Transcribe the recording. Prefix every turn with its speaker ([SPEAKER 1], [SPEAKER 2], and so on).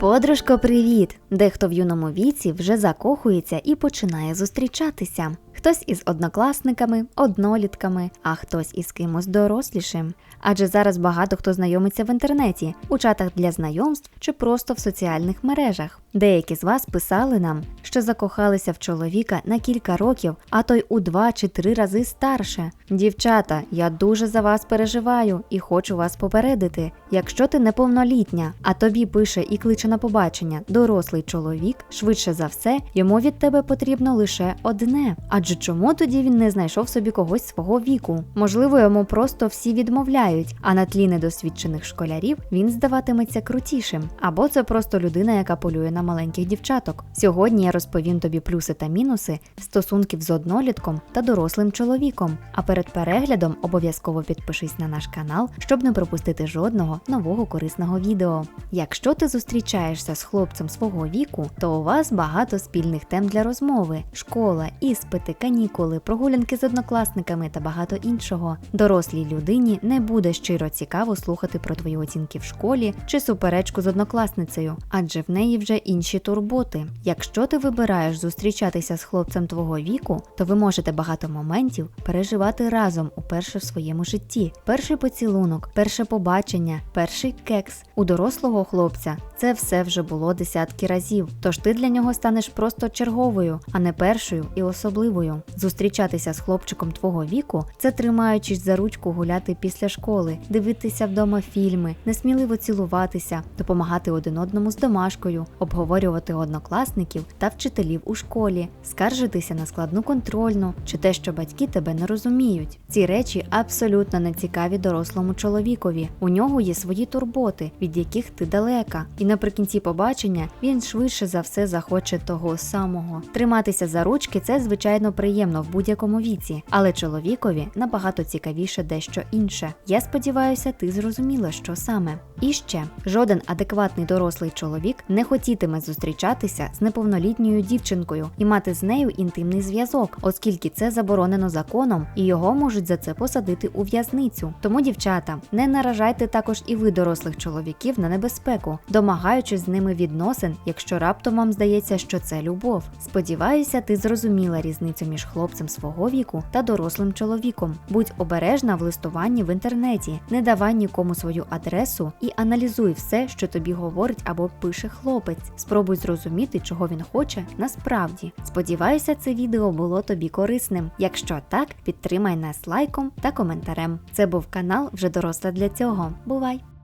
[SPEAKER 1] Подружко, привіт! Дехто в юному віці вже закохується і починає зустрічатися. Хтось із однокласниками, однолітками, а хтось із кимось дорослішим. Адже зараз багато хто знайомиться в інтернеті, у чатах для знайомств чи просто в соціальних мережах. Деякі з вас писали нам, що закохалися в чоловіка на кілька років, а то й у два чи три рази старше. Дівчата, я дуже за вас переживаю і хочу вас попередити. Якщо ти неповнолітня, а тобі пише і кличе на побачення дорослий чоловік, швидше за все, йому від тебе потрібно лише одне. Адже чому тоді він не знайшов собі когось свого віку? Можливо, йому просто всі відмовляють, а на тлі недосвідчених школярів він здаватиметься крутішим. Або це просто людина, яка полює на маленьких дівчаток. Сьогодні я розповім тобі плюси та мінуси стосунків з однолітком та дорослим чоловіком. А перед переглядом обов'язково підпишись на наш канал, щоб не пропустити жодного нового корисного відео. Якщо ти зустрічаєшся з хлопцем свого віку, то у вас багато спільних тем для розмови: школа, іспити, канікули, прогулянки з однокласниками та багато іншого. Дорослій людині не буде щиро цікаво слухати про твої оцінки в школі чи суперечку з однокласницею, адже в неї вже інші турботи. Якщо ти вибираєш зустрічатися з хлопцем твого віку, то ви можете багато моментів переживати разом уперше в своєму житті. Перший поцілунок, перше побачення, перший кекс у дорослого хлопця. Це все вже було десятки разів. Тож ти для нього станеш просто черговою, а не першою і особливою. Зустрічатися з хлопчиком твого віку це тримаючись за ручку гуляти після школи, дивитися вдома фільми, несміливо цілуватися, допомагати один одному з домашкою, обговорювати однокласників та вчителів у школі, скаржитися на складну контрольну чи те, що батьки тебе не розуміють. Ці речі абсолютно не цікаві дорослому чоловікові. У нього є свої турботи, від яких ти далека. І наприкінці побачення він швидше за все захоче того самого. Триматися за ручки це звичайно приємно в будь-якому віці, але чоловікові набагато цікавіше дещо інше. Я сподіваюся, ти зрозуміла, що саме. І ще жоден адекватний дорослий чоловік не хотітиме зустрічатися з неповнолітньою дівчинкою і мати з нею інтимний зв'язок, оскільки це заборонено законом і його можуть за це посадити у в'язницю. Тому, дівчата, не наражайте також і ви дорослих чоловіків на небезпеку, домагаючись з ними відносин, якщо раптом вам здається, що це любов. Сподіваюся, ти зрозуміла різницю між хлопцем свого віку та дорослим чоловіком. Будь обережна в листуванні в інтернеті, не давай нікому свою адресу і аналізуй все, що тобі говорить або пише хлопець. Спробуй зрозуміти, чого він хоче насправді. Сподіваюся, це відео було тобі корисним. Якщо так, підтримай нас лайком та коментарем. Це був канал вже доросла для цього. Бувай!